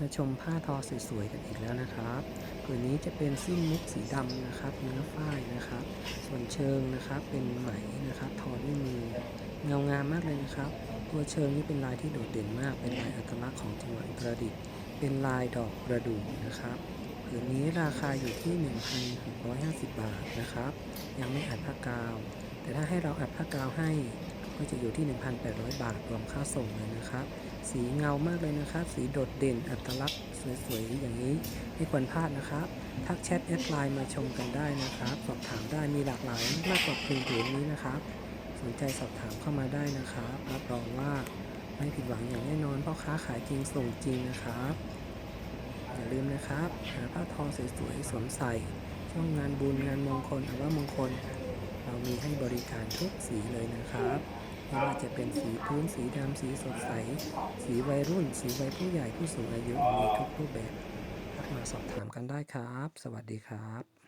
มาชมผ้าทอสวยๆกันอีกแล้วนะครับผืนนี้จะเป็นสิ้นมุกสีดำนะครับ เนื้อฝ้ายนะครับ ส่วนเชิงนะครับเป็นไหมนะครับ ทอด้วยมือเงางามมากเลยนะครับ ตัวเชิงนี่เป็นลายที่โดดเด่นมากเป็นลายอัตลักษณ์ของจังหวัดอุตรดิตถ์เป็นลายดอกประดู่นะครับผืนนี้ราคาอยู่ที่ 1,650 บาทนะครับ ยังไม่อัดผ้ากาว แต่ถ้าให้เราอัดผ้ากาวให้ ก็จะอยู่ที่ 1,800 บาทรวมค่าส่งเลยนะครับ สีเงามากเลยนะครับ สีโดดเด่นอัตลักษณ์สวยๆ อย่างนี้ไม่ควรพลาดนะครับ ทักแชทแอดไลน์มาชมกันได้นะครับ สอบถามได้มีหลากหลายมากกว่าเพียงผืนนี้นะครับ สนใจสอบถามเข้ามาได้นะครับรับรองว่าไม่ผิดหวังอย่างแน่นอนเพราะค้าขายจริงส่งจริงนะครับอย่าลืมนะครับหาผ้าทอสวยๆสวมใส่ช่วงงานบุญงานมงคลหรือว่ามงคล มีให้บริการทุกสีเลยนะครับไม่ว่าจะเป็นสีพื้นสีดำสีสดใส สีวัยรุ่น สีวัยผู้ใหญ่ผู้สูงอายุมีทุกรูปแบบทักมาสอบถามกันได้ครับ สวัสดีครับ